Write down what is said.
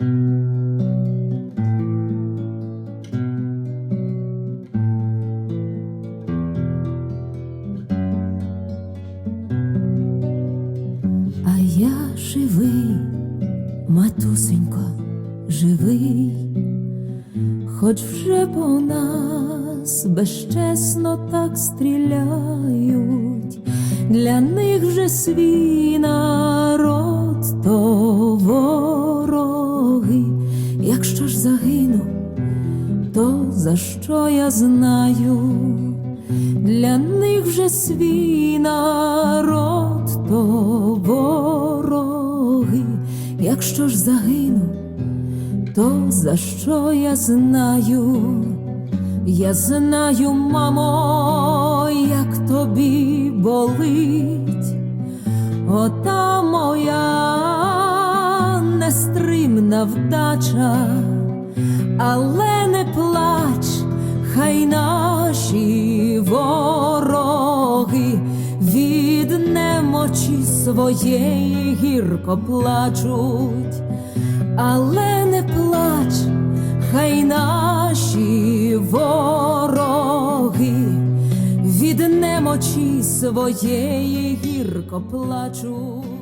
А я живий, матусенько, живий, хоч вже по нас безчесно так стріляють, для них вже свій народ якщо ж загину, то за що я знаю? Для них вже свій народ то вороги, якщо ж загину, то за що я знаю? Я знаю, мамо, як тобі болить, ота моя вдача, але не плач, хай наші вороги від немочі своєї гірко плачуть, але не плач, хай наші вороги від немочі своєї гірко плачуть.